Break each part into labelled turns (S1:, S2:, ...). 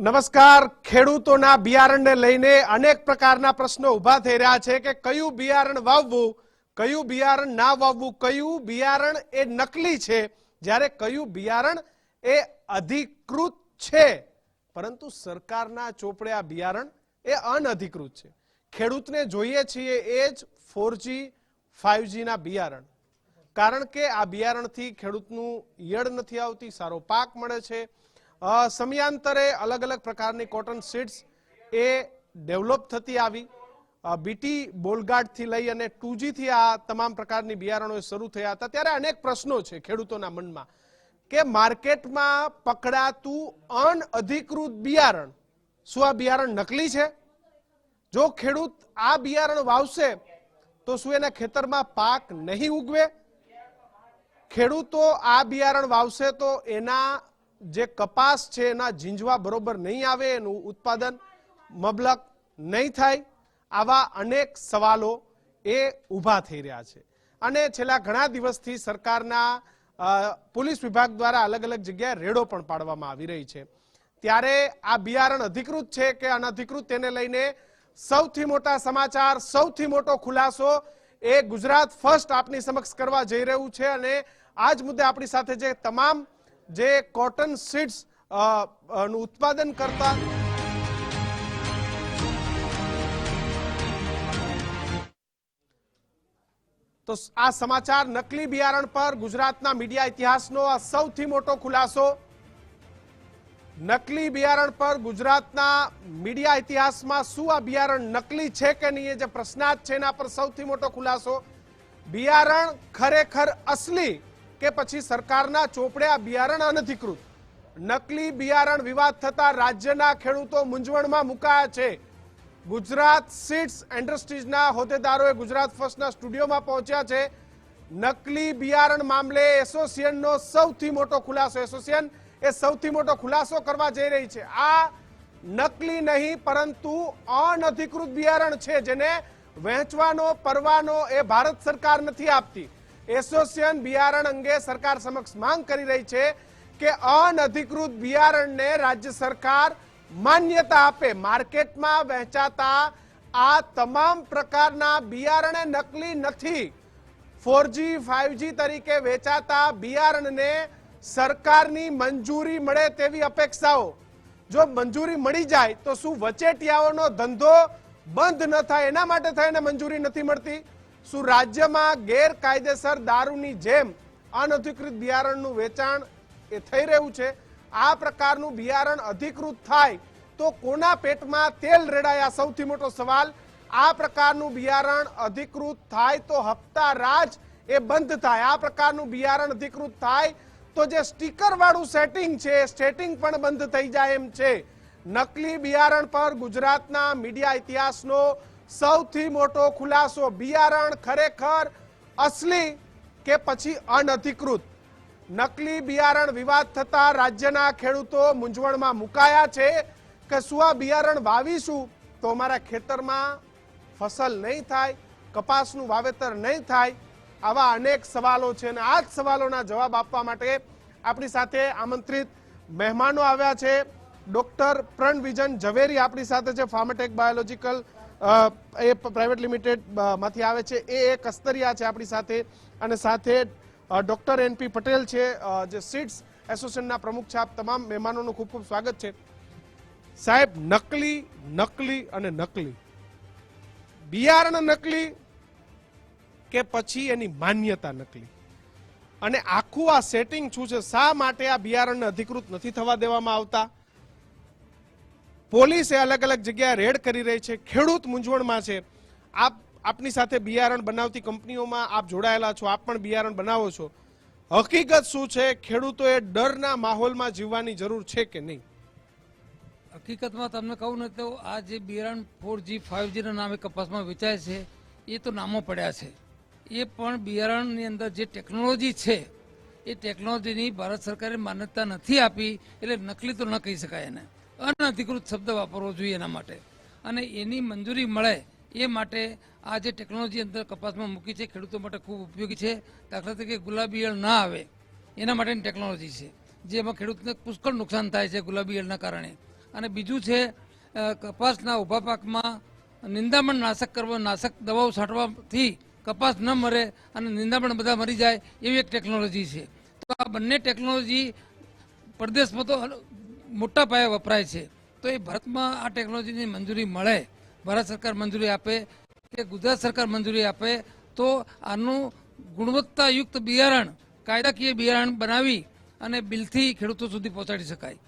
S1: નમસ્કાર. ખેડૂતોના બિયારણને લઈને અનેક પ્રકારના પ્રશ્નો ઊભા થઈ રહ્યા છે કે કયું બિયારણ વાવવું, કયું બિયારણ ના વાવવું, કયું બિયારણ એ નકલી છે? જ્યારે કયું બિયારણ એ અધિકૃત છે? પરંતુ સરકારના ચોપડે આ બિયારણ એ અનઅધિકૃત છે. ખેડૂતને જોઈએ છીએ એ જ ફોરજી ફાઇવજીના બિયારણ. કારણ કે આ બિયારણથી ખેડૂતનું યડ નથી આવતી, સારો પાક મળે છે. સમયાંતરે અલગ અલગ પ્રકારની કોટન સીડ્સ એ ડેવલપ થતી આવી. બીટી બોલગાર્ડથી લઈ અને ટુજીથી આ તમામ પ્રકારની બિયારણો શરૂ થયા હતા. ત્યારે અનેક પ્રશ્નો છે ખેડૂતોના મનમાં કે માર્કેટમાં પકડાતું અનઅધિકૃત બિયારણ, શું આ બિયારણ નકલી છે? જો ખેડૂત આ બિયારણ વાવશે, તો શું એના ખેતરમાં પાક નહીં ઉગવે? ખેડૂતો આ બિયારણ વાવશે તો એના જે કપાસ છે એના ઝીંઝવા બરોબર નહીં આવે, એનું ઉત્પાદન મબલક નહીં થાય, આવા અનેક સવાલો એ ઊભા થઈ રહ્યા છે. અને છેલ્લા ઘણા દિવસથી સરકારના પોલીસ વિભાગ દ્વારા અલગ અલગ જગ્યાએ રેડો પણ પાડવામાં આવી રહી છે. ત્યારે આ બિયારણ અધિકૃત છે કે અનધિકૃત તેને લઈને સૌથી મોટા સમાચાર, સૌથી મોટો ખુલાસો એ ગુજરાત ફર્સ્ટ આપની સમક્ષ કરવા જઈ રહ્યું છે અને આ જ મુદ્દે આપણી સાથે જે તમામ જે કોટન સીડ્સનું ઉત્પાદન કરતા તો આ સમાચાર નકલી બિયારણ પર ગુજરાતના મીડિયા ઇતિહાસનો આ સૌથી મોટો ખુલાસો. નકલી બિયારણ પર ગુજરાતના મીડિયા ઇતિહાસમાં શું આ બિયારણ નકલી છે કે નહીં એ જે પ્રશ્નાર્થ છે એના પર સૌથી મોટો ખુલાસો. બિયારણ ખરેખર અસલી કે પછી સરકારના ચોપડે આ બિયારણ અનધિકૃત? નકલી બિયારણ વિવાદ થતા રાજ્યના ખેડૂતો મૂંઝવણમાં મુકાયા છે. ગુજરાત સીડ્સ ઇન્ડસ્ટ્રીઝના હોદ્દેદારોએ ગુજરાત ફર્સ્ટના સ્ટુડિયોમાં પહોંચ્યા છે. નકલી બિયારણ મામલે એસોસિએશનનો સૌથી મોટો ખુલાસો, એસોસિએશન એ સૌથી મોટો ખુલાસો કરવા જઈ રહી છે. આ નકલી નહીં, પરંતુ અનધિકૃત બિયારણ છે જેને વહેંચવાનો, પરવાનો એ ભારત સરકાર નથી આપતી. એસોસિએશન બિયારણ અંગે સરકાર સમક્ષ માંગ કરી રહી છે કે અનધિકૃત બિયારણને રાજ્ય સરકાર માન્યતા આપે. માર્કેટમાં વહેંચાતા આ તમામ પ્રકારના બિયારણે નકલી નથી. ફોરજી, ફાઈવજી તરીકે વેચાતા બિયારણને સરકારની મંજૂરી મળે તેવી અપેક્ષાઓ. જો મંજૂરી મળી જાય તો શું વચેટિયાઓનો ધંધો બંધ ન થાય? એના માટે થઈને મંજૂરી નથી મળતી? શું રાજ્યમાં ગેરકાયદેસર દારૂની જેમ અનધિકૃત બિયારણનું વેચાણ એ થઈ રહ્યું છે? આ પ્રકારનું બિયારણ અધિકૃત થાય તો કોના પેટમાં તેલ રેડાય? સૌથી મોટો સવાલ, આ પ્રકારનું બિયારણ અધિકૃત થાય તો હપ્તા રાજ એ બંધ થાય. આ પ્રકારનું બિયારણ અધિકૃત થાય તો જે સ્ટીકર વાળું સેટિંગ છે સેટિંગ પણ બંધ થઈ જાય એમ છે. નકલી બિયારણ પર ગુજરાતના મીડિયા ઇતિહાસનો સૌથી મોટો ખુલાસો બિયારણ ખરેખર અસલી કે પછી અનધિકૃત? નકલી બિયારણ વિવાદ થતા રાજ્યના ખેડૂતો મૂંઝવણમાં મુકાયા છે કે શું આ બિયારણ વાવીશું તો અમારા ખેતરમાં ફસલ નહીં થાય, કપાસનું વાવેતર નહીં થાય? આવા અનેક સવાલો છે અને આ જ સવાલોના જવાબ આપવા માટે આપણી સાથે આમંત્રિત મહેમાનો આવ્યા છે. ડોક્ટર પ્રણ વિજન ઝવેરી આપણી સાથે છે ફાર્મટેક બાયોલોજીકલ એ પ્રાઇવેટ લિમિટેડમાંથી આવે છે. એ એક કસ્તરિયા છે આપણી સાથે. અને સાથે ડૉક્ટર એનપી પટેલ છે જે સીડ્સ એસોસિએશનના પ્રમુખ છે. આપ તમામ મહેમાનોનું ખૂબ ખૂબ સ્વાગત છે. સાહેબ, નકલી નકલી અને નકલી. બિયારણ નકલી કે પછી એની માન્યતા નકલી? અને આખું આ સેટિંગ શું છે? શા માટે આ બિયારણને અધિકૃત નથી થવા દેવામાં આવતા? પોલીસે અલગ અલગ જગ્યાએ રેડ કરી રહી છે, ખેડૂત મૂંઝવણમાં છે. આપ આપની સાથે બિયારણ બનાવતી કંપનીઓમાં આપ જોડાયેલા છો, આપ પણ બિયારણ બનાવો છો. હકીકત શું છે, ખેડૂતોએ ડરના માહોલમાં જીવવાની જરૂર છે કે નહીં?
S2: હકીકતમાં તમને કહું ને તો આ જે બિયારણ ફોર જી ફાઇવ જીના નામે કપાસમાં વેચાય છે, એ તો નામો પડ્યા છે. એ પણ બિયારણની અંદર જે ટેકનોલોજી છે, એ ટેકનોલોજીની ભારત સરકારે માન્યતા નથી આપી, એટલે નકલી તો ન કહી શકાય એને. અનધિકૃત શબ્દ વાપરવો જોઈએ એના માટે. અને એની મંજૂરી મળે એ માટે આ જે ટેકનોલોજી અંદર કપાસમાં મૂકી છે, ખેડૂતો માટે ખૂબ ઉપયોગી છે. દાખલા તરીકે ગુલાબી ઈયળ ના આવે, એના માટેની ટેકનોલોજી છે. જેમાં ખેડૂતને પુષ્કળ નુકસાન થાય છે ગુલાબી ઈયળના કારણે. અને બીજું છે કપાસના ઊભા પાકમાં નિંદામણ નાશક કરવા, નાશક દવાઓ છાંટવાથી કપાસ ન મરે અને નિંદામણ બધા મરી જાય એવી એક ટેકનોલોજી છે. તો આ બંને ટેકનોલોજી પરદેશમાં તો મોટા પાયે વપરાય છે. તો એ ભારતમાં આ ટેકનોલોજીની મંજૂરી મળે, ભારત સરકાર મંજૂરી આપે કે ગુજરાત સરકાર મંજૂરી આપે, તો આનું ગુણવત્તાયુક્ત બિયારણ, કાયદાકીય બિયારણ બનાવી અને બિલથી ખેડૂતો સુધી પહોંચાડી શકાય.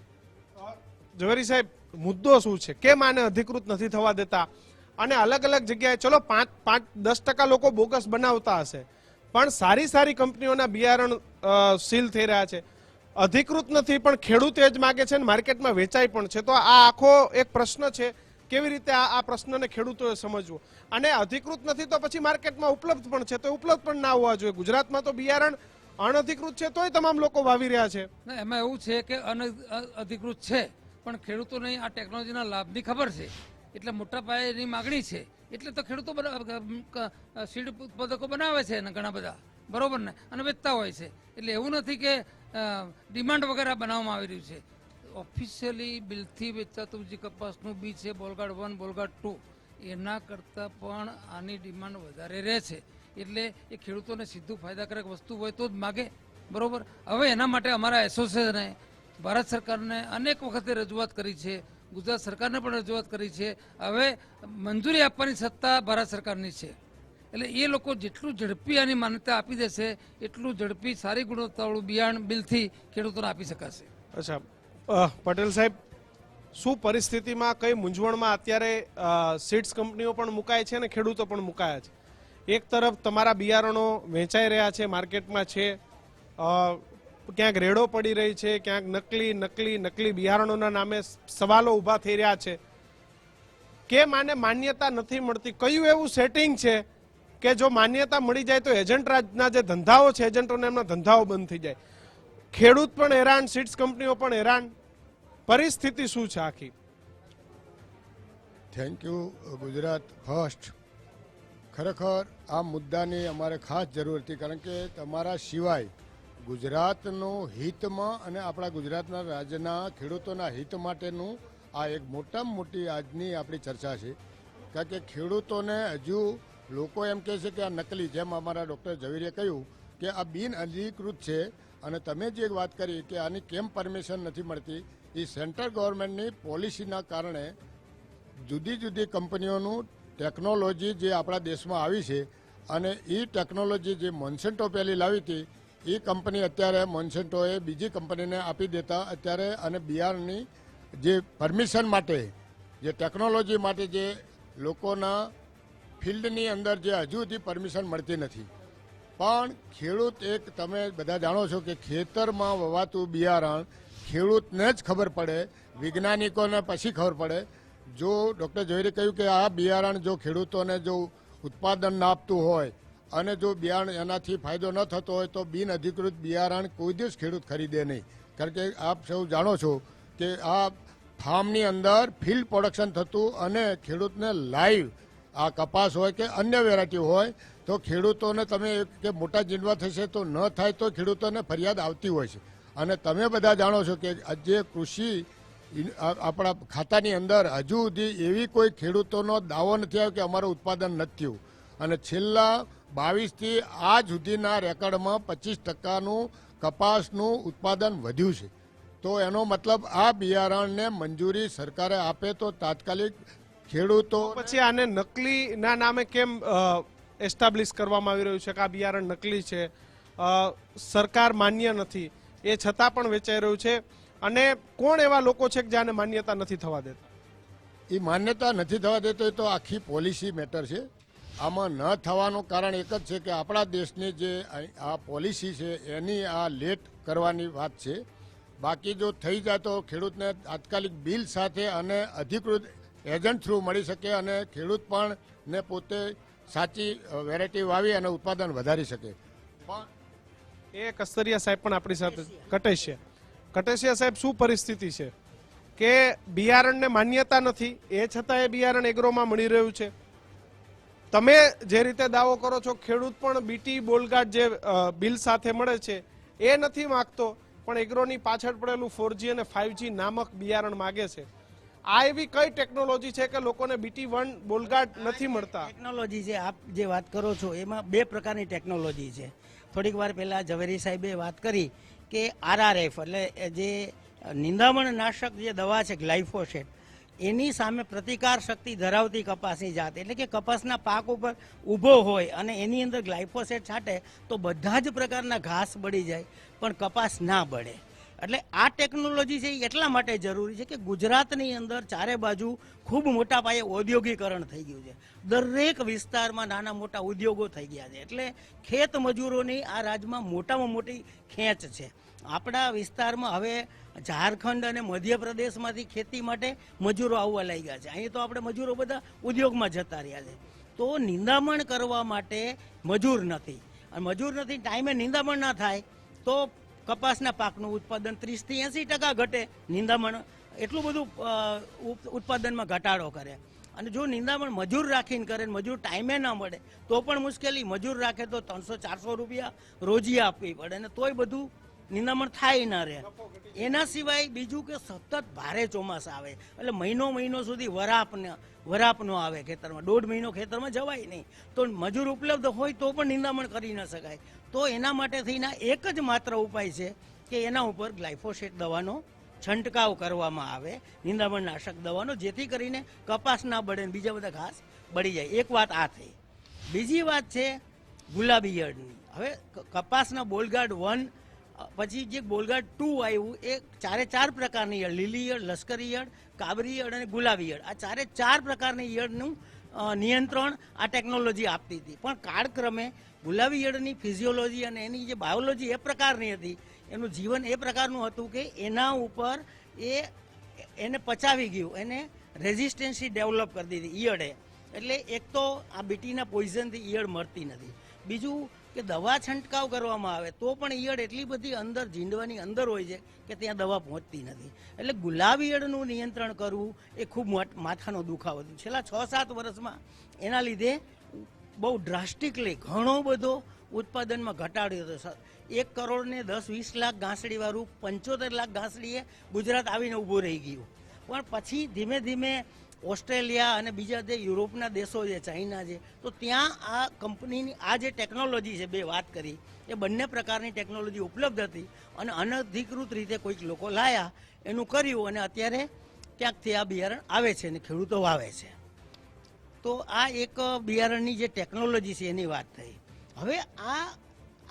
S1: ઝવેરી સાહેબ, મુદ્દો શું છે? કેમ આને અધિકૃત નથી થવા દેતા? અને અલગ અલગ જગ્યાએ, ચલો પાંચ પાંચ, દસ ટકા લોકો બોગસ બનાવતા હશે, પણ સારી સારી કંપનીઓના બિયારણ સીલ થઈ રહ્યા છે. અધિકૃત નથી, પણ ખેડૂત જ માગે છે અને માર્કેટમાં વેચાય પણ છે. તો આ આખો એક પ્રશ્ન છે, કેવી રીતે આ પ્રશ્નને ખેડૂતોએ સમજવો? અને અધિકૃત નથી તો પછી માર્કેટમાં ઉપલબ્ધ પણ છે, તો ઉપલબ્ધ પણ ના હોવા જોઈએ. ગુજરાતમાં તો બિયારણ અનધિકૃત છે, તોય તમામ લોકો વાવી રહ્યા છે.
S2: એમાં એવું છે કે અનઅધિકૃત છે, પણ ખેડૂતોને આ ટેકનોલોજીના લાભની ખબર છે. એટલે મોટા પાયેની માગણી છે. એટલે તો ખેડૂતો સીડ ઉત્પાદકો બનાવે છે ઘણા બધા. બરોબર ને? અને વેચતા હોય છે. એટલે એવું નથી કે ડિમાન્ડ વગેરે બનાવવામાં આવી રહ્યું છે. ઓફિશિયલી બિલથી વેચાતું જે કપાસનું બી છે બોલગાડ વન બોલગાડ ટુ એના કરતાં પણ આની ડિમાન્ડ વધારે રહે છે. એટલે એ ખેડૂતોને સીધું ફાયદાકારક વસ્તુ હોય તો જ માગે. બરોબર? હવે એના માટે અમારા એસોસિએશને ભારત સરકારને અનેક વખતે રજૂઆત કરી છે. ગુજરાત સરકારને પણ રજૂઆત કરી છે. હવે મંજૂરી આપવાની સત્તા ભારત સરકારની છે. એટલે એ લોકો જેટલું ઝડપી આની માન્યતા આપી દેશે, એટલું ઝડપી સારી ગુણવત્તાવાળું બિયારણ બિલથી ખેડૂતોને આપી શકાશે.
S1: અચ્છા. પટેલ સાહેબ, શું પરિસ્થિતિમાં કઈ મૂંઝવણમાં અત્યારે સીડ્સ કંપનીઓ પણ મુકાય છે અને ખેડૂતો પણ મુકાયા છે? એક તરફ તમારા બિયારણો વેચાઈ રહ્યા છે, માર્કેટમાં છે. ક્યાંક રેડો પડી રહી છે, ક્યાંક નકલી નકલી નકલી બિયારણોના નામે સવાલો ઊભા થઈ રહ્યા છે. કેમ આને માન્યતા નથી મળતી? કયું એવું સેટિંગ છે કે જો માન્યતા મળી જાય તો એજન્ટ રાજના જે ધંધાઓ છે, એજન્ટોને એમના ધંધાઓ બંધ થઈ જાય. ખેડૂત પણ હેરાન, સીડ્સ કંપનીઓ પણ હેરાન. પરિસ્થિતિ શું છે આખી?
S3: થેન્ક યુ ગુજરાત ફર્સ્ટ ખરેખર આ મુદ્દાની અમારે ખાસ જરૂર હતી, કારણ કે તમારા સિવાય ગુજરાતનું હિતમાં અને આપણા ગુજરાતના રાજ્યના ખેડૂતોના હિત માટેનું આ એક મોટામાં મોટી આજની આપણી ચર્ચા છે. કારણ કે ખેડૂતોને હજુ લોકો એમ કહે છે કે આ નકલી, જેમ અમારા ડૉક્ટર ઝવેરીએ કહ્યું કે આ બિન અધિકૃત છે. અને તમે જે વાત કરી કે આની કેમ પરમિશન નથી મળતી એ સેન્ટ્રલ ગવર્મેન્ટની પોલિસીના કારણે જુદી જુદી કંપનીઓનું ટેકનોલોજી જે આપણા દેશમાં આવી છે અને એ ટેકનોલોજી જે મોન્સેન્ટો પહેલી લાવી હતી એ કંપની અત્યારે મોન્સેન્ટોએ બીજી કંપનીને આપી દેતા અત્યારે અને બિહારની જે પરમિશન માટે, જે ટેકનોલોજી માટે જે લોકોના ફિલ્ડની અંદર જે હજુ સુધી પરમિશન મળતી નથી. પણ ખેડૂત એક તમે બધા જાણો છો કે ખેતરમાં વવાતું બિયારણ ખેડૂતને જ ખબર પડે, વૈજ્ઞાનિકોને પછી ખબર પડે. જો ડૉક્ટર ઝવેરી કહ્યું કે આ બિયારણ જો ખેડૂતોને જો ઉત્પાદન ના આપતું હોય અને જો બિયારણ એનાથી ફાયદો ન થતો હોય તો બિન અધિકૃત બિયારણ કોઈ દિવસ ખેડૂત ખરીદે નહીં. કારણ કે આપ સૌ જાણો છો કે આ ફાર્મની અંદર ફિલ્ડ પ્રોડક્શન થતું અને ખેડૂતને લાઈવ આ કપાસ હોય કે અન્ય વેરાયટી હોય, તો ખેડૂતોને તમે કે મોટા જીંડવા થશે તો ન થાય તો ખેડૂતોને ફરિયાદ આવતી હોય છે. અને તમે બધા જાણો છો કે આજે કૃષિ આપણા ખાતાની અંદર હજુ સુધી એવી કોઈ ખેડૂતોનો દાવો નથી આવ્યો કે અમારું ઉત્પાદન નથી થયું. અને છેલ્લા બાવીસથી આજ સુધીના રેકર્ડમાં પચીસ ટકાનું કપાસનું ઉત્પાદન વધ્યું છે. તો એનો મતલબ આ બિયારણને મંજૂરી સરકારે આપે તો તાત્કાલિક ખેડૂતો
S1: પછી આને નકલી ના નામે કેમ એસ્ટાબ્લિશ કરવામાં આવી રહ્યું છે કે આ બિયારણ નકલી છે? સરકાર માન્ય નથી. એ છતાં પણ વેચાઈ રહ્યું છે. અને કોણ એવા લોકો છે કે જેને માન્યતા નથી થવા દેતા?
S3: એ માન્યતા નથી થવા દેતો એ તો આખી પોલિસી મેટર છે. આમાં ન થવાનું કારણ એક જ છે કે આપણા દેશની જે આ- આ પોલિસી છે એની આ લેટ કરવાની વાત છે. બાકી જો થઈ જાય તો ખેડૂતને તાત્કાલિક બિલ સાથે અને અધિકૃત એજન્ટ થ્રુ મળી શકે અને ખેડૂત પણ ને પોતે સાચી વેરાયટી વાવી અને ઉત્પાદન વધારી શકે. પણ
S1: એ કસ્તરિયા સાહેબ પણ આપણી સાથે કટેશિયા. કટેશિયા સાહેબ, શું પરિસ્થિતિ છે? કે બિયારણને માન્યતા નથી, એ છતાં એ બિયારણ એગ્રોમાં મળી રહ્યું છે. તમે જે રીતે દાવો કરો છો, ખેડૂત પણ બીટી બોલગાટ જે બિલ સાથે મળે છે, એ નથી માગતો, પણ એગ્રોની પાછળ પડેલું ફોરજી અને ફાઇવજી નામક બિયારણ માગે છે. આ એવી કઈ ટેકનોલોજી છે કે લોકોને બીટી વન બોલગાર્ડ નથી મળતા?
S4: ટેકનોલોજી છે આપ જે વાત કરો છો એમાં બે પ્રકારની ટેકનોલોજી છે. થોડીક વાર પહેલા ઝવેરી સાહેબે વાત કરી કે આરઆરએફ એટલે જે નિંદામણ નાશક જે દવા છે ગ્લાઇફોસેટ એની સામે પ્રતિકાર શક્તિ ધરાવતી કપાસની જાત એટલે કે કપાસના પાક ઉપર ઊભો હોય અને એની અંદર ગ્લાઇફોસેટ છાંટે તો બધા જ પ્રકારના ઘાસ બળી જાય પણ કપાસ ના બળે. એટલે આ ટેકનોલોજી છે એ એટલા માટે જરૂરી છે કે ગુજરાતની અંદર ચારે બાજુ ખૂબ મોટા પાયે ઔદ્યોગિકરણ થઈ ગયું છે. દરેક વિસ્તારમાં નાના મોટા ઉદ્યોગો થઈ ગયા છે. એટલે ખેત મજૂરોની આ રાજ્યમાં મોટામાં મોટી ખેંચ છે. આપણા વિસ્તારમાં હવે ઝારખંડ અને મધ્યપ્રદેશમાંથી ખેતી માટે મજૂરો આવવા લાગ્યા છે. અહીં તો આપણે મજૂરો બધા ઉદ્યોગમાં જતા રહ્યા છે. તો નિંદામણ કરવા માટે મજૂર નથી. અને મજૂર નથી, ટાઈમે નિંદામણ ના થાય, તો કપાસના પાકનું ઉત્પાદન ત્રીસથી એંસી ટકા ઘટે. નિંદામણ, એટલું બધું ઉત્પાદનમાં ઘટાડો કરે. અને જો નિંદામણ મજૂર રાખીને કરે, મજૂર ટાઈમે ના મળે, તો પણ મુશ્કેલી. મજૂર રાખે તો ત્રણસો, ચારસો રૂપિયા રોજી આપવી પડે અને તોય બધું નિંદામણ થાય ના રહે. એના સિવાય બીજું કે સતત ભારે ચોમાસા આવે. એટલે મહિનો મહિનો સુધી વરાપ ન વરાપ નો આવે ખેતરમાં. દોઢ મહિનો ખેતરમાં જવાય નહીં. તો મજૂર ઉપલબ્ધ હોય તો પણ નિંદામણ કરી ન શકાય. તો એના માટે થઈને એક જ માત્ર ઉપાય છે કે એના ઉપર ગ્લાયફોસેટ દવાનો છંટકાવ કરવામાં આવે નિંદામણ નાશક દવાનો જેથી કરીને કપાસ ના બળે બીજા બધા ઘાસ બળી જાય. એક વાત આ થઈ. બીજી વાત છે ગુલાબી ઈયળની હવે કપાસના બોલગાર્ડ વન પછી જે બોલગાર્ડ ટુ આવ્યું એ ચારે ચાર પ્રકારની ઈયળ લીલી ઈયળ લશ્કરી ઈયળ કાબરી ઈયળ અને ગુલાબી ઈયળ આ ચારે ચાર પ્રકારની અ, નિયંત્રણ આ ટેકનોલોજી આપતી હતી. પણ કાળક્રમે ગુલાબી ઈયળની ફિઝિયોલોજી અને એની જે બાયોલોજી એ પ્રકારની હતી. એનું જીવન એ પ્રકારનું હતું કે એના ઉપર એ એને પચાવી ગયું. એને રેઝિસ્ટન્સી ડેવલપ કરી દીધી ઈયળે. એટલે એક તો આ બીટીના પોઈઝનથી ઈયળ મળતી નથી. બીજું કે દવા છંટકાવ કરવામાં આવે, તો પણ ઈયળ એટલી બધી અંદર ઝીંડવાની અંદર હોય છે કે ત્યાં દવા પહોંચતી નથી. એટલે ગુલાબી ઈયળનું નિયંત્રણ કરવું એ ખૂબ માથાનો દુખાવો હતો છેલ્લા છ સાત વર્ષમાં એના લીધે બહુ ડ્રાસ્ટિકલી ઘણો બધો ઉત્પાદનમાં ઘટાડ્યો હતો સર એક કરોડ ને દસ, વીસ લાખ ઘાસડીવાળું પંચોતેર લાખ ઘાસડીએ ગુજરાત આવીને ઊભું રહી ગયું. પણ પછી ધીમે ધીમે ઓસ્ટ્રેલિયા અને બીજા જે યુરોપના દેશો છે, ચાઇના છે, તો ત્યાં આ કંપનીની આ જે ટેકનોલોજી છે, બે વાત કરી, એ બંને પ્રકારની ટેકનોલોજી ઉપલબ્ધ હતી અને અનધિકૃત રીતે કોઈક લોકો લાયા, એનું કર્યું અને અત્યારે ક્યાંકથી આ બિયારણ આવે છે અને ખેડૂતો વાવે છે. તો આ એક બિયારણની જે ટેકનોલોજી છે, એની વાત થઈ. હવે આ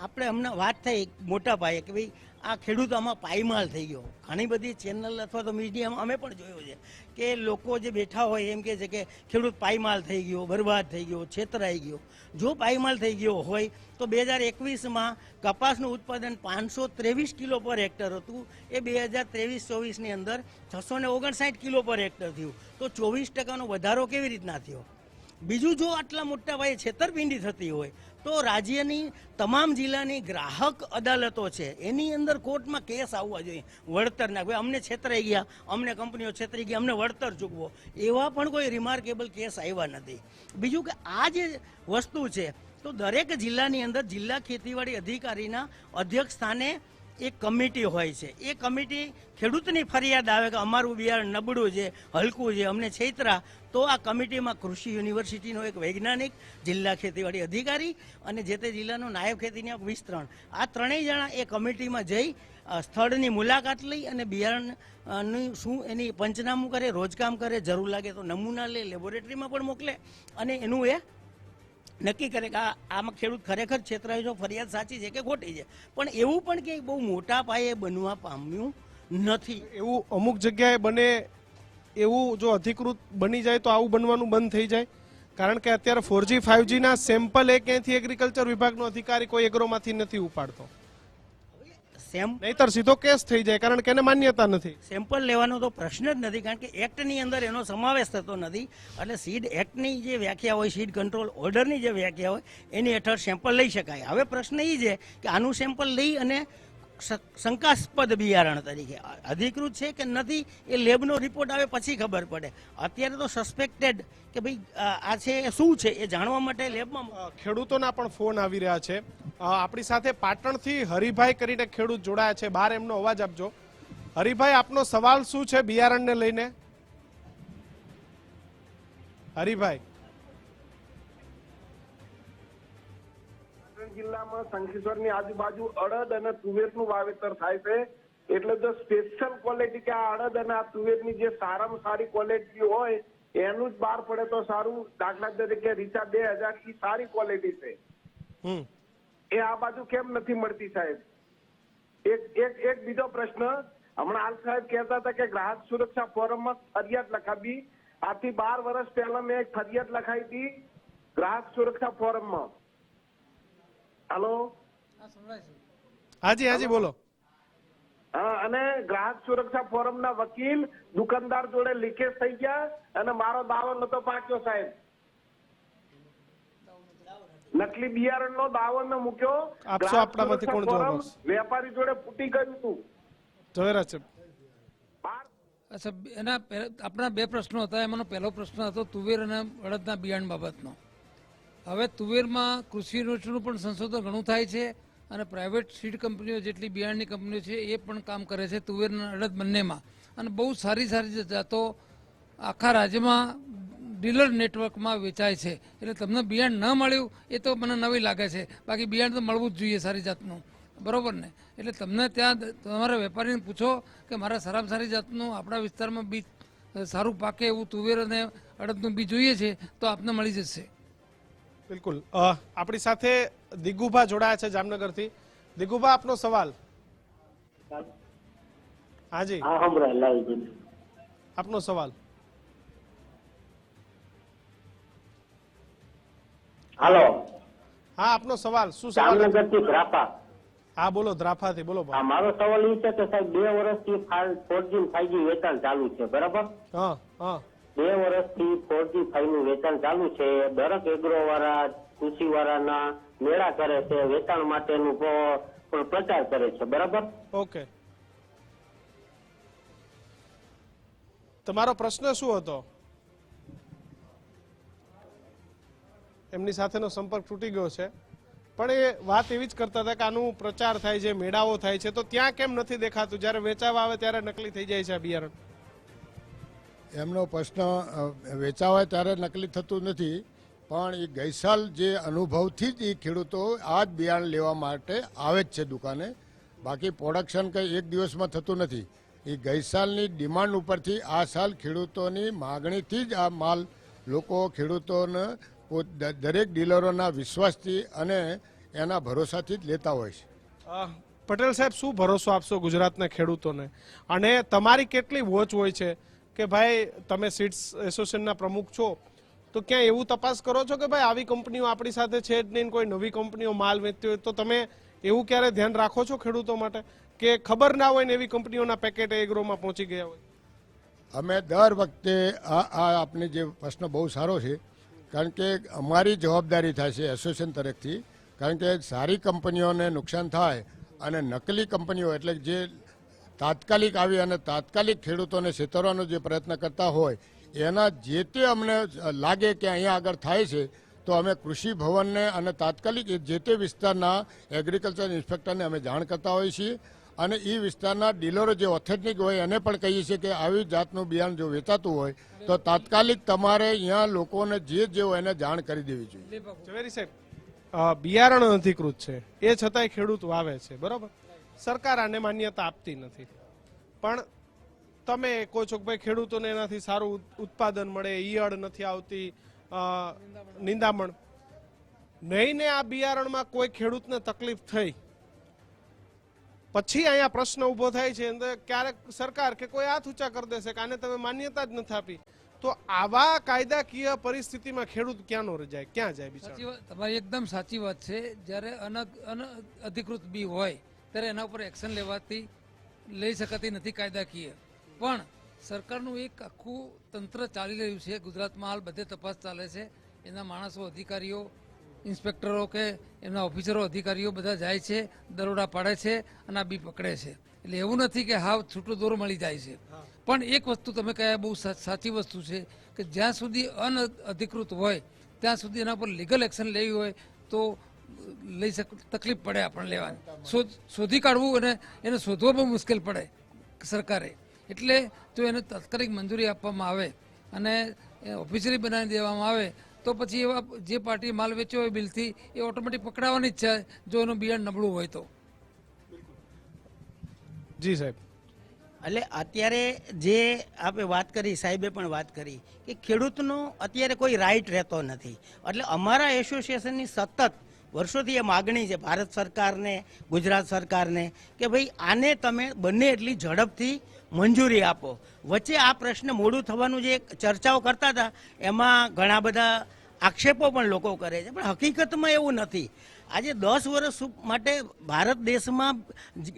S4: આપણે હમણાં વાત થઈ મોટા પાયે કે ભાઈ, આ ખેડૂત આમાં પાયમાલ થઈ ગયો. ઘણી બધી ચેનલ અથવા તો મીડિયામાં અમે પણ જોયું છે કે લોકો જે બેઠા હોય એમ કે છે કે ખેડૂત પાયમાલ થઈ ગયો, બરબાદ થઈ ગયો, છેતરાઈ ગયો. જો પાયમાલ થઈ ગયો હોય તો બે હજાર એકવીસમાં કપાસનું ઉત્પાદન પાંચસો ત્રેવીસ કિલો પર હેક્ટર હતું. એ બે હજાર ત્રેવીસ ચોવીસની અંદર છસો ને ઓગણસાઠ કિલો પર હેક્ટર થયું. તો ચોવીસ ટકાનો વધારો કેવી રીતના થયો? બીજું જો આટલા મોટા ભાઈ છેતરપિંડી થતી હોય તો રાજ્યની તમામ જિલ્લાની ગ્રાહક અદાલતો છે. એની અંદર કોર્ટમાં કેસ આવવા જોઈએ. વળતરના ભાઈ અમને છેતરાઈ ગયા. અમને કંપનીઓ છેતરી ગયા. અમને વળતર ચૂકવો. એવા પણ કોઈ રિમાર્કેબલ કેસ આવ્યા નથી. બીજું કે આ જે વસ્તુ છે, તો દરેક જિલ્લાની અંદર જિલ્લા ખેતીવાડી અધિકારીના અધ્યક્ષ સ્થાને એક કમિટી હોય છે. એ કમિટી ખેડૂતની ફરિયાદ આવે કે અમારું બિયારણ નબળું છે, હલકું છે, અમને છેતરા. તો આ કમિટીમાં કૃષિ યુનિવર્સિટીનો એક વૈજ્ઞાનિક, જિલ્લા ખેતીવાડી અધિકારી અને જે તે જિલ્લાનો નાયબ ખેતીનિયામક વિસ્તરણ. આ ત્રણેય જણા એ કમિટીમાં જઈ સ્થળની મુલાકાત લઈ અને બિયારણનું શું એની પંચનામું કરે રોજકામ કરે, જરૂર લાગે તો નમૂના લે, લેબોરેટરીમાં પણ મોકલે અને એનું એ નક્કી કરે કે આમાં ખેડૂત ખરેખર છેતરાયો ફરિયાદ સાચી છે કે ખોટી છે. પણ એવું પણ કે બહુ મોટા પાયે બનવા પામ્યું નથી.
S1: એવું અમુક જગ્યાએ બને, એવું જો અધિકૃત બની જાય તો આવું બનવાનું બંધ થઈ જાય. કારણ કે અત્યારે ફોરજી ફાઇવજીના સેમ્પલ એ ક્યાંથી એગ્રીકલ્ચર વિભાગનો અધિકારી કોઈ એગ્રોમાંથી નથી ઉપાડતો.
S4: સેમ
S1: નહીતર સીધો કેસ થઈ જાય કારણ કે એને માન્યતા નથી.
S4: સેમ્પલ લેવાનો તો પ્રશ્ન જ નથી કારણ કે એક્ટની અંદર એનો સમાવેશ થતો નથી. એટલે સીડ એક્ટની જે વ્યાખ્યા હોય સીડ કંટ્રોલ ઓર્ડરની જે વ્યાખ્યા હોય એની હેઠળ સેમ્પલ લઈ શકાય. હવે પ્રશ્ન એ છે કે આનું સેમ્પલ લઈ અને શંકાસ્પદ બિયારણ તરીકે. અધિકૃત છે કે નથી એ લેબનો રિપોર્ટ આવે પછી ખબર પડે. અત્યારે તો સસ્પેક્ટેડ કે ભાઈ આ છે એ શું છે એ જાણવા માટે લેબમાં
S1: ખેડૂતોના પણ ફોન આવી રહ્યા છે. આપણી સાથે પાટણથી હરિભાઈ કરીને ખેડૂત જોડાયા છે. બહાર એમનો અવાજ આપજો. હરિભાઈ, આપનો સવાલ શું છે બિયારણને લઈને? હરિભાઈ.
S5: જિલ્લામાં શંખેશ્વરની આજુબાજુ અડદ અને તુવેરનું વાવેતર થાય છે. એટલે જો સ્પેશિયલ ક્વોલિટી કે આ અડદ અને આ તુવેરની જે સારામાં સારી ક્વોલિટી હોય એનું જ બહાર પડે તો સારું. દાખલા તરીકે રીચા બે હજારની સારી ક્વોલિટી છે. એ આ બાજુ કેમ નથી મળતી સાહેબ? એક એક એક બીજો પ્રશ્ન. હમણાં હાલ સાહેબ કહેતા હતા કે ગ્રાહક સુરક્ષા ફોરમમાં ફરિયાદ લખાવી. આથી બાર વર્ષ પહેલા મેં એક ફરિયાદ લખાઈ હતી ગ્રાહક સુરક્ષા ફોરમમાં. હાલો
S1: હાજી હાજી બોલો.
S5: અને ગ્રાહક સુરક્ષા ફોરમના વકીલ દુકાનદાર જોડે લીકેજ થઈ ગયા અને મારો દાવો નતો પાક્યો સાહેબ. નકલી બિયારણ નો દાવો ન મૂક્યો.
S1: આપશો કોણ જવાબ
S5: વેપારી જોડે ફૂટી ગયું હતું
S1: ઝવેરા છે.
S2: અચ્છા એના આપણા બે પ્રશ્નો હતા. એમાંનો પહેલો પ્રશ્ન હતો તુવેર અને અડદના બિયારણ બાબતનો. હવે તુવેરમાં કૃષિ યુનિવર્સિટીનું પણ સંશોધન ઘણું થાય છે અને પ્રાઇવેટ સીડ કંપનીઓ જેટલી બિયારણની કંપનીઓ છે એ પણ કામ કરે છે તુવેરના અડદ બંનેમાં. અને બહુ સારી સારી જાતો આખા રાજ્યમાં ડીલર નેટવર્કમાં વેચાય છે. એટલે તમને બિયારણ ન મળ્યું એ તો મને નવી લાગે છે. બાકી બિયારણ તો મળવું જ જોઈએ સારી જાતનું. બરાબર ને? એટલે તમને ત્યાં તમારા વેપારીને પૂછો કે મારા સારામાં સારી જાતનું આપણા વિસ્તારમાં બીજ સારું પાકે એવું તુવેર અને અડદનું બીજ જોઈએ છે તો આપને મળી જશે.
S1: બિલકુલ. આપણી સાથે દિગુભા જોડાયા છે જામનગરથી. દિગુભા આપનો સવાલ. હાજી. આપનો સવાલ.
S6: હાલો.
S1: હા આપનો સવાલ. શું સવાલ?
S6: જામનગરથી ગ્રાપા
S1: હા બોલો દ્રાફાથી બોલો
S6: આ મારો સવાલ એ છે કે સાહેબ બે વર્ષથી ફોરજી ફાઈવજી વેચાણ ચાલુ છે બરાબર?
S1: હા હા.
S6: બે વર્ષથી ફોરજી ફાઈવનું વેચાણ ચાલુ છે. દરેક એગ્રો વાળા કૃષિ વાળાના મેળા કરે છે, વેચાણ માટેનું પ્રચાર કરે છે. બરાબર?
S1: ઓકે. તમારો પ્રશ્ન શું હતો? એમની સાથેનો સંપર્ક તૂટી ગયો છે. પણ એ વાત એવી જ કરતા હતા કે આનું પ્રચાર થાય છે, મેળાઓ થાય છે, તો ત્યાં કેમ નથી દેખાતું? જ્યારે વેચાવા આવે ત્યારે નકલી થઈ જાય છે આ બિયારણ.
S3: એમનો પ્રશ્ન વેચાવાય ત્યારે નકલી થતું નથી, પણ એ ગઈસાલ જે અનુભવથી જ એ ખેડૂતો આ જ બિયારણ લેવા માટે આવે જ છે દુકાને. બાકી પ્રોડક્શન કંઈ એક દિવસમાં થતું નથી. એ ગઈસાલની ડિમાન્ડ ઉપરથી આ સાલ ખેડૂતોની માગણીથી જ આ માલ લોકો, ખેડૂતોને દરેક ડીલરોના વિશ્વાસથી અને એના ભરોસાથી જ લેતા હોય છે.
S1: પટેલ સાહેબ, શું ભરોસો આપશો ગુજરાતના ખેડૂતોને? અને તમારી કેટલી વોચ હોય છે? કે ભાઈ, તમે સીડ્સ એસોસિએશનના પ્રમુખ છો, તો ક્યાં એવું તપાસ કરો છો કે ભાઈ, આવી કંપનીઓ આપણી સાથે છે જ નહીં, કોઈ નવી કંપનીઓ માલ વેચતી હોય, તો તમે એવું ક્યારે ધ્યાન રાખો છો ખેડૂતો માટે? કે ખબર ના હોય ને એવી કંપનીઓના પેકેટ એગ્રોમાં પહોંચી ગયા હોય?
S3: અમે દર વખતે આ આ આપને જે પ્રશ્ન બહુ સારો છે, કારણ કે અમારી જવાબદારી થાય છે એસોસિએશન તરફથી, કારણ કે સારી કંપનીઓને નુકસાન થાય અને નકલી કંપનીઓ એટલે જે તાત્કાલિક આવી અને તાત્કાલિક ખેડૂતોને છેતરવાનો જે પ્રયત્ન કરતા હોય, એના જે તે અમને લાગે કે અહીંયા આગળ થાય છે, તો અમે કૃષિ ભવનને અને તાત્કાલિક જે તે વિસ્તારના એગ્રીકલ્ચર ઇન્સ્પેક્ટરને અમે જાણ કરતા હોઈએ છીએ. અને એ વિસ્તારના ડીલરો જે ઓથેન્ટિક હોય, એને પણ કહીએ છીએ કે આવી જાતનું બિયારણ જો વેચાતું હોય, તો તાત્કાલિક તમારે અહીંયા લોકોને જે જે હોય એને જાણ કરી દેવી જોઈએ.
S1: બિયારણ અનધિકૃત છે, એ છતાંય ખેડૂત વાવે છે, બરોબર? સરકાર આને માન્યતા આપતી નથી. પણ તમે કહો છો કે ભાઈ ખેડૂતોને એનાથી સારું ઉત્પાદન મળે, ઈયળ નથી આવતી નિંદામણ. નહીં આ બિયારણમાં કોઈ ખેડૂતને તકલીફ થઈ. પછી અહીંયા પ્રશ્ન ઊભો થાય છે ક્યારેક સરકાર કે કોઈ હાથ ઊંચા કરી દેશે કે આને તમે માન્યતા જ નથી આપી. તો આવા કાયદાકીય પરિસ્થિતિમાં ખેડૂત ક્યાંનો રજાય ક્યાં જાય બિચારો?
S2: તમારી એકદમ સાચી વાત છે. જ્યારે અનધિકૃત બી હોય ત્યારે એના ઉપર એક્શન લેવાતી લઈ શકાતી નથી કાયદાકીય. પણ સરકારનું એક આખું તંત્ર ચાલી રહ્યું છે. ગુજરાતમાં હાલ બધે તપાસ ચાલે છે. એના માણસો, અધિકારીઓ, ઇન્સ્પેક્ટરો કે એમના ઓફિસરો, અધિકારીઓ બધા જાય છે, દરોડા પાડે છે અને આ બી પકડે છે. એટલે એવું નથી કે હાવ છૂટો દોર મળી જાય છે. પણ એક વસ્તુ તમે કહ્યા બહુ સાચી વસ્તુ છે કે જ્યાં સુધી અનઅધિકૃત હોય, ત્યાં સુધી એના પર લીગલ એક્શન લેવી હોય, તો લઈ શક તકલીફ પડે આપણને લેવાની. શોધ શોધી કાઢવું અને એને શોધવા પણ મુશ્કેલ પડે સરકારે. એટલે જો એને તાત્કાલિક મંજૂરી આપવામાં આવે અને એ ઓફિશિયલી બનાવી દેવામાં આવે તો પછી એવા જે પાર્ટી માલ વેચ્યો હોય બિલથી એ ઓટોમેટિક પકડાવાની જ છે જો એનું બિયાણ નબળું હોય તો.
S1: જી સાહેબ.
S4: એટલે અત્યારે જે આપણે વાત કરી સાહેબે પણ વાત કરી કે ખેડૂતનો અત્યારે કોઈ રાઈટ રહેતો નથી. એટલે અમારા એસોસિએશનની સતત વર્ષોથી એ માગણી છે, ભારત સરકારને, ગુજરાત સરકારને, કે ભાઈ આને તમે બંને એટલી ઝડપથી મંજૂરી આપો. વચ્ચે આ પ્રશ્ન મોડું થવાનું જે ચર્ચાઓ કરતા હતા, એમાં ઘણા બધા આક્ષેપો પણ લોકો કરે છે, પણ હકીકતમાં એવું નથી. આજે દસ વર્ષ માટે ભારત દેશમાં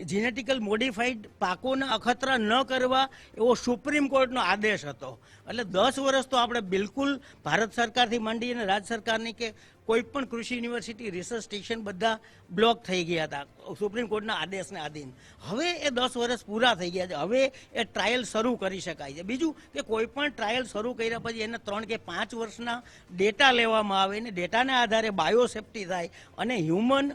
S4: જીનેટિકલ મોડિફાઈડ પાકોના અખતરા ન કરવા એવો સુપ્રીમ કોર્ટનો આદેશ હતો. એટલે દસ વર્ષ તો આપણે બિલકુલ ભારત સરકારથી માંડી અને રાજ્ય સરકારની કે કોઈ પણ કૃષિ યુનિવર્સિટી રિસર્ચ સ્ટેશન બધા બ્લોક થઈ ગયા હતા, સુપ્રીમ કોર્ટના આદેશને આધીન. હવે એ દસ વર્ષ પૂરા થઈ ગયા છે. હવે એ ટ્રાયલ શરૂ કરી શકાય છે. બીજું કે કોઈ પણ ટ્રાયલ શરૂ કર્યા પછી એને ત્રણ કે પાંચ વર્ષના ડેટા લેવામાં આવે અને ડેટાના આધારે બાયોસેફ્ટી થાય અને હ્યુમન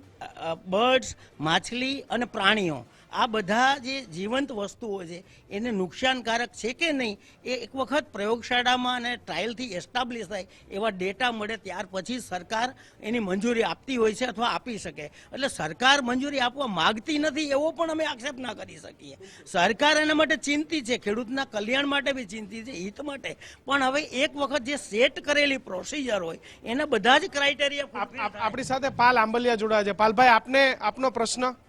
S4: બર્ડ્સ માછલી અને પ્રાણીઓ આ બધા જે જીવંત વસ્તુઓ છે એને નુકસાનકારક છે કે નહીં એ એક વખત પ્રયોગશાળામાં અને ટ્રાયલથી એસ્ટાબ્લિશ થાય એવા ડેટા મળે ત્યાર પછી સરકાર એની મંજૂરી આપતી હોય છે અથવા આપી શકે. એટલે સરકાર મંજૂરી આપવા માગતી નથી એવો પણ અમે આક્ષેપ ના કરી શકીએ. સરકાર એના માટે ચિંતિત છે ખેડૂતના કલ્યાણ માટે બી ચિંતિત છે હિત માટે. પણ હવે એક વખત જે સેટ કરેલી પ્રોસિજર હોય એના બધા જ ક્રાઇટેરિયા
S1: આપ- આપ- આપણી સાથે પાલ આંબલિયા જોડાયા છે. પાલભાઈ આપને આપનો પ્રશ્ન?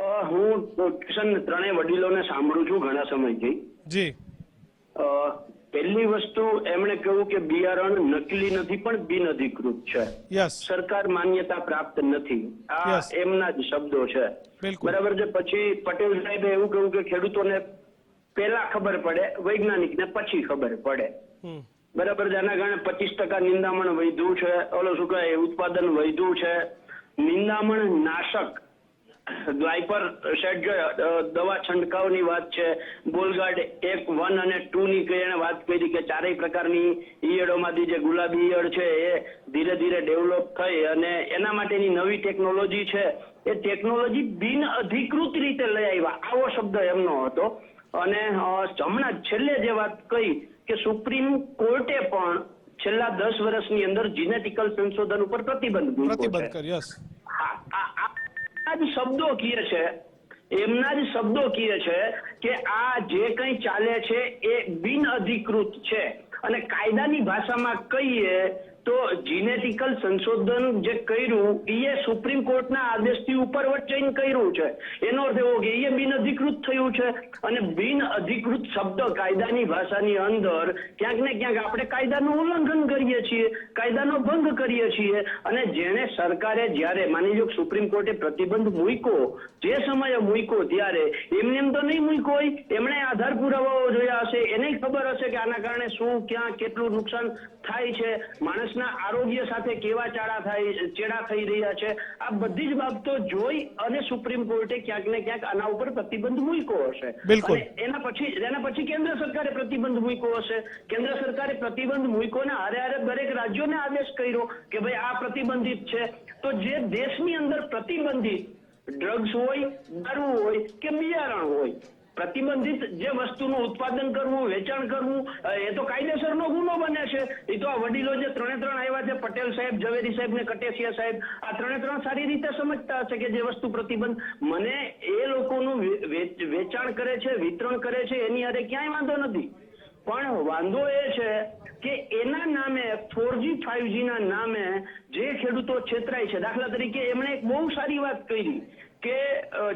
S7: હું ટ્યુશન ત્રણેય વડીલોને સાંભળું છું ઘણા સમયથી.
S1: જી.
S7: પહેલી વસ્તુ એમણે કહ્યું કે બિયારણ નકલી નથી પણ બિનઅધિકૃત છે. સરકાર માન્યતા પ્રાપ્ત નથી. આ એમના જ શબ્દો છે. બરાબર છે. પછી પટેલ સાહેબે એવું કહ્યું કે ખેડૂતોને પહેલા ખબર પડે વૈજ્ઞાનિકને પછી ખબર પડે. બરાબર એના કારણે પચીસ ટકા નિંદામણ વધ્યું છે. ઓલો શું કહે ઉત્પાદન વધ્યું છે. નિંદામણ નાશક ગ્લાયપર સેટ જો દવા છંટકાવની વાત છે બોલગાર્ડ એક વન અને ટુ ની એણે વાત કરી કે ચારેય પ્રકારની ઈયળોમાંથી જે ગુલાબી ઈયળ છે એ ધીરે ધીરે ડેવલપ થઈ અને એના માટેની નવી ટેકનોલોજી છે. એ ટેકનોલોજી બિન અધિકૃત રીતે લઈ આવ્યા. આવો શબ્દ એમનો હતો. અને હમણાં છેલ્લે જે વાત કહી કે સુપ્રીમ કોર્ટે પણ છેલ્લા દસ વર્ષની અંદર જીનેટિકલ સંશોધન ઉપર પ્રતિબંધ
S1: પ્રતિબંધ
S7: છે હા, જ શબ્દો કહે છે, એમના જ શબ્દો કહે છે કે આ જે કંઈ ચાલે છે એ બિન અધિકૃત છે. અને કાયદાની ભાષામાં કહીએ તો જીનેટિકલ સંશોધન જે કર્યું એ સુપ્રીમ કોર્ટના આદેશથી ઉપર વચ્ચે કર્યું છે. એનો અર્થ એવો કે એ બિન અધિકૃત થયું છે અને બિન અધિકૃત શબ્દ કાયદાની ભાષાની અંદર ક્યાંક ને ક્યાંક આપણે કાયદાનું ઉલ્લંઘન કરીએ છીએ, કાયદાનો ભંગ કરીએ છીએ અને જેને સરકારે જ્યારે માની લો સુપ્રીમ કોર્ટે પ્રતિબંધ મૂક્યો, જે સમયે મૂક્યો ત્યારે એમને એમ તો નહીં મૂક્યો હોય, એમણે આધાર પુરાવાઓ જોયા હશે, એને ખબર હશે કે આના કારણે શું, ક્યાં કેટલું નુકસાન થાય છે. માણસના આરોગ્ય સાથે કેવા ચાડા થાય ચેડા થઈ રહ્યા છે આ બધી જ બાબતો જોઈ અને સુપ્રીમ કોર્ટે ક્યાંક ને ક્યાંક આના ઉપર પ્રતિબંધ મૂક્યો હશે.
S1: બિલકુલ.
S7: અને એના પછી એના પછી કેન્દ્ર સરકારે પ્રતિબંધ મૂક્યો હશે. કેન્દ્ર સરકારે પ્રતિબંધ મૂક્યો ને હારે હારે દરેક રાજ્યોને આદેશ કર્યો કે ભાઈ આ પ્રતિબંધિત છે. તો જે દેશની અંદર પ્રતિબંધિત ડ્રગ્સ હોય દારૂ હોય કે બિયારણ હોય પ્રતિબંધિત જે વસ્તુનું ઉત્પાદન કરવું, વેચાણ કરવું એ તો કાયદેસરનો ગુનો બને છે. એ તો આ વડીલો જે ત્રણે ત્રણ આવ્યા છે, પટેલ સાહેબ, ઝવેરી સાહેબ ને કટેસિયા સાહેબ, આ ત્રણે ત્રણ સારી રીતે સમજતા હશે કે જે વસ્તુ પ્રતિબંધ, મને એ લોકોનું વેચાણ કરે છે, વિતરણ કરે છે, એની અરે ક્યાંય વાંધો નથી. પણ વાંધો એ છે કે એના નામે, ફોરજી ફાઈવજી ના નામે જે ખેડૂતો છેતરાય છે, દાખલા તરીકે એમણે એક બહુ સારી વાત કરી. કે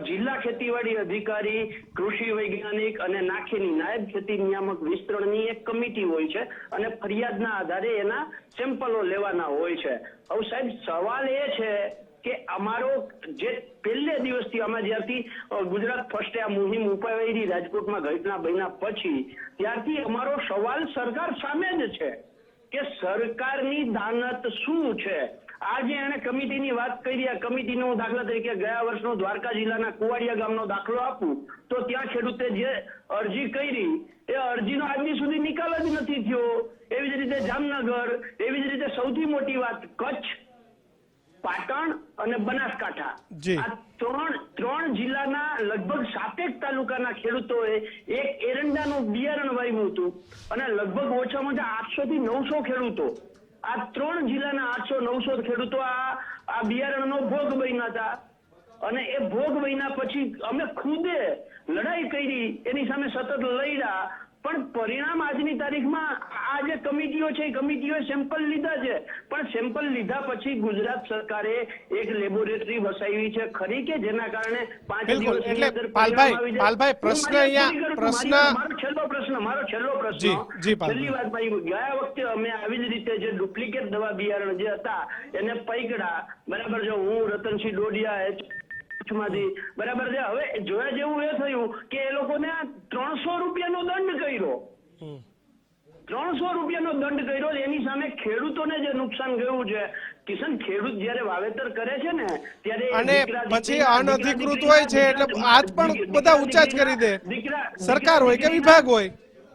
S7: જિલ્લા ખેતીવાડી અધિકારી, કૃષિ વૈજ્ઞાનિક અને નાખીની નાયબ ખેતી નિયામક વિસ્તરણની એક કમિટી હોય છે અને ફરિયાદના આધારે એના સેમ્પલો લેવાના હોય છે. હવે સાહેબ, સવાલ એ છે કે અમારો જે પહેલે દિવસથી અમે જ્યારથી ગુજરાત ફર્સ્ટે આ મુહિમ ઉપાડી રાજકોટમાં ઘટના બન્યા પછી, ત્યારથી અમારો સવાલ સરકાર સામે જ છે કે સરકારની દાનત શું છે? આજે એને કમિટીની વાત કરી. આ કમિટીનો હું દાખલા તરીકે ગયા વર્ષનો દ્વારકા જિલ્લાના કુવાડિયા ગામનો દાખલો આપું. તો ત્યાં ખેડૂતે જે અરજી કરી એ અરજીનો આજની સુધી નિકાલ જ નથી થયો. એવી જ રીતે જામનગર એવી જ રીતે સૌથી મોટી વાત કચ્છ પાટણ અને બનાસકાંઠા. આ ત્રણ ત્રણ જિલ્લાના લગભગ સાતેક તાલુકાના ખેડૂતોએ એક એરંડાનું બિયારણ વાવ્યું હતું. અને લગભગ ઓછામાં ઓછા આઠસો થી નવસો ખેડૂતો આ ત્રણ જિલ્લાના આઠસો નવસો ખેડૂતો આ આ બિયારણનો ભોગ બન્યા હતા. અને એ ભોગ બન્યા પછી અમે ખુદે લડાઈ કરી, એની સામે સતત લડ્યા. પણ પરિણામ આજની તારીખમાં આ જે કમિટીઓ છે એ કમિટીઓએ સેમ્પલ લીધા છે પણ સેમ્પલ લીધા પછી ગુજરાત સરકારે એક લેબોરેટરી વસાવી છે ખરી કે જેના કારણે પાંચ દિવસ
S1: એટલે પાલભાઈ-. પાલભાઈ, પ્રશ્ન અહીંયા-. પ્રશ્ન-
S7: મારો છેલ્લો પ્રશ્ન મારો છેલ્લો પ્રશ્ન
S1: જી, જી,
S7: છેલ્લી વાત ભાઈ ગયા વખતે અમે આવી જ રીતે જે ડુપ્લિકેટ દવા બિયારણ જે હતા એને પૈકડા બરાબર છે હું રતનસિંહ ડોડિયા એચમાંથી બરાબર છે? હવે જોયા જેવું એ થયું કે એ લોકોને ત્રણસો રૂપિયાનો દંડ કર્યો. ત્રણસો રૂપિયાનો દંડ કર્યો એની સામે ખેડૂતોને જે નુકસાન ગયું છે. કિશન ખેડૂત જ્યારે વાવેતર કરે છે ને ત્યારે
S1: અને પછી અનધિકૃત હોય છે એટલે આજ પણ બધા ઊંચા જ કરી દે.
S7: દીકરા
S1: સરકાર હોય કે વિભાગ હોય.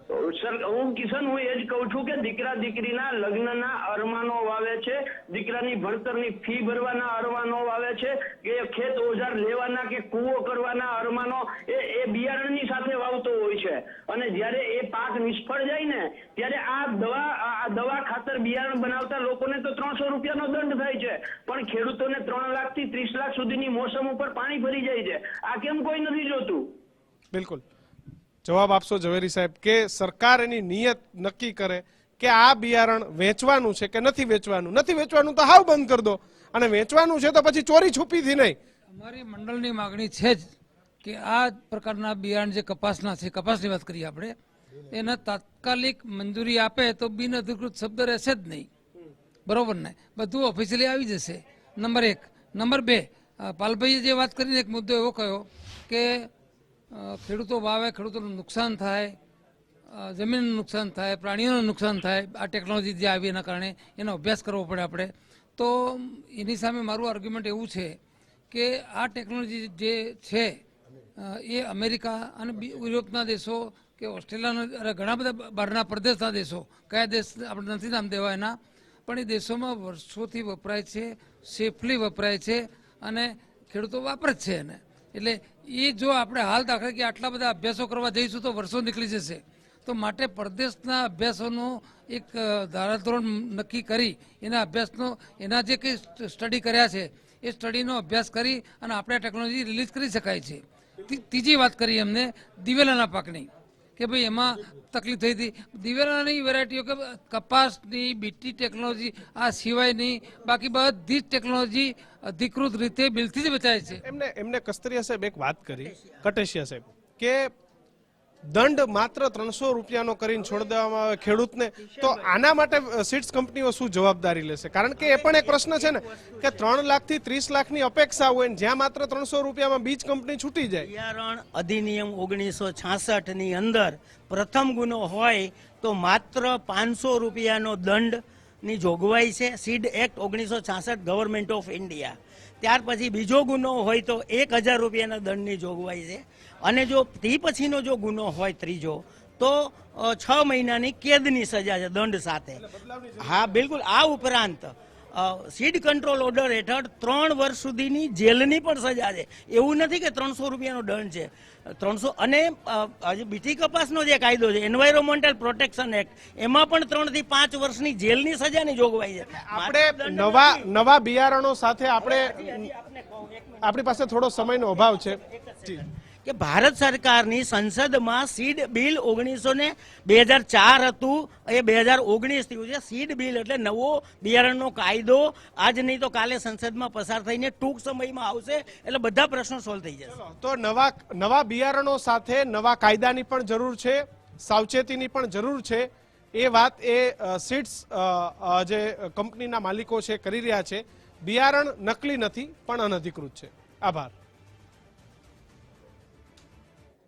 S7: સર, હું કિશન, હું એ જ કહું છું કે દીકરા દીકરીના લગ્નના અરમાનો વાવે છે, દીકરાની ભણતરની ફી ભરવાના અરમાનો વાવે છે, કે ખેત ઓજાર લેવાના કે કૂવો કરવાના અરમાનો, એ એ બિયારણની સાથે વાવતો હોય છે. અને જ્યારે એ પાક નિષ્ફળ જાય ને, ત્યારે આ દવા આ દવા ખાતર બિયારણ બનાવતા લોકોને તો ત્રણસો રૂપિયાનો દંડ થાય છે. પણ ખેડૂતોને ત્રણ લાખથી ત્રીસ લાખ સુધીની મોસમ ઉપર પાણી ભરી જાય છે. આ કેમ કોઈ નથી જોતું?
S1: બિલકુલ. જવાબ આપશો ઝવેરી સાહેબ, કે સરકાર એની નિયત નક્કી કરે કે આ બિયારણ વેચવાનું છે કે નથી વેચવાનું? નથી વેચવાનું તો હાવ બંધ કરી દો. અને વેચવાનું છે તો પછી ચોરી છુપીથી નહીં.
S2: અમારી મંડળની માગણી છે જ કે આ પ્રકારના બિયારણ જે કપાસના છે, કપાસની વાત કરીએ આપણે, એને તાત્કાલિક મંજૂરી આપે તો બિન અધિકૃત શબ્દ રહેશે જ નહીં. બરોબર ને? બધું ઓફિશિયલી આવી જશે. નંબર એક. નંબર બે પાલભાઈએ જે વાત કરીને એક મુદ્દો એવો કહ્યો કે ખેડૂતો વાવે, ખેડૂતોનું નુકસાન થાય જમીનનું નુકસાન થાય, પ્રાણીઓનું નુકસાન થાય, આ ટેકનોલોજી જે આવી એના કારણે એનો અભ્યાસ કરવો પડે આપણે. તો એની સામે મારું આર્ગ્યુમેન્ટ એવું છે કે આ ટેકનોલોજી જે છે એ અમેરિકા અને યુરોપના દેશો કે ઓસ્ટ્રેલિયાના ઘણા બધા બહારના પ્રદેશના દેશો, કયા દેશ આપણે નથી નામ દેવા એના, પણ એ દેશોમાં વર્ષોથી વપરાય છે સેફલી વપરાય છે અને ખેડૂતો વાપરે જ છે એને. એટલે એ જો આપણે હાલ દાખલા કે આટલા બધા અભ્યાસો કરવા જઈશું તો વર્ષો નીકળી જશે. તો માટે પરદેશના અભ્યાસોનો એક ધારાધોરણ નક્કી કરી, એના અભ્યાસનો, એના જે કંઈ સ્ટડી કર્યા છે, એ સ્ટડીનો અભ્યાસ કરી અને આપણે ટેકનોલોજી રિલીઝ કરી શકાય છે. ત્રીજી વાત કરી એમને, દિવેલાના પાકની. કે ભાઈ એમાં તકલીફ થઈ હતી. દિવેલાની વેરાયટીઓ કે કપાસની, બીટી ટેકનોલોજી, આ સિવાયની બાકી બધી જ ટેકનોલોજી અધિકૃત રીતે બિલથી જ બચાય છે.
S1: એમને એમને કસ્તરિયા સાહેબ એક વાત કરી, કટેશિયા સાહેબ, કે દંડ માત્ર ત્રણસો રૂપિયાનો કરીને છોડી દેવામાં આવે ખેડૂતને, તો આના માટે સીડ્સ કંપનીઓ શું જવાબદારી લેશે? કારણ કે એ પણ એક પ્રશ્ન છે ને, કે ત્રણ લાખથી ત્રીસ લાખની અપેક્ષા હોય ને, જ્યાં માત્ર ત્રણસો રૂપિયામાં બીજ કંપની છૂટી જાય.
S4: બિયારણ અધિનિયમ ઓગણીસો છાસઠની અંદર પ્રથમ ગુનો હોય, તો માત્ર પાંચસો રૂપિયાનો દંડની જોગવાઈ છે. સીડ એક્ટ ઓગણીસો છાસઠ ગવર્મેન્ટ ઓફ ઇન્ડિયા. ત્યાર પછી બીજો ગુનો હોય, તો એક હજાર રૂપિયાના દંડની જોગવાઈ છે. અને જો તે પછીનો જો ગુનો હોય ત્રીજો તો છ મહિનાની કેદની સજા છે દંડ સાથે. હા બિલકુલ. આ ઉપરાંત સીડ કંટ્રોલ ઓર્ડર હેઠળ ત્રણ વર્ષ સુધીની જેલની પણ સજા છે. એવું નથી કે ત્રણસો રૂપિયાનો દંડ છે. ત્રણસો અને બીટી કપાસનો જે કાયદો છે એન્વાયરોમેન્ટલ પ્રોટેક્શન એક્ટ એમાં પણ ત્રણથી પાંચ વર્ષની જેલની સજાની જોગવાઈ છે.
S1: આપણે નવા નવા બિયારણો સાથે આપણે આપણી પાસે થોડો સમયનો અભાવ છે.
S4: કે ભારત સરકારની સંસદમાં સીડ બિલ ઓગણીસો ને બે હજાર ચાર હતું. એ બે હજાર ઓગણીસ થયું છે. સીડ બિલ એટલે નવો બિયારણનો કાયદો. આજ નહીં તો કાલે સંસદમાં પસાર થઈને ટૂંક સમયમાં આવશે. એટલે બધા પ્રશ્નો સોલ્વ થઈ જશે.
S1: તો નવા નવા બિયારણો સાથે નવા કાયદાની પણ જરૂર છે. સાવચેતીની પણ જરૂર છે. એ વાત એ સીડ્સ જે કંપનીના માલિકો છે કરી રહ્યા છે. બિયારણ નકલી નથી, પણ અનધિકૃત છે. આભાર.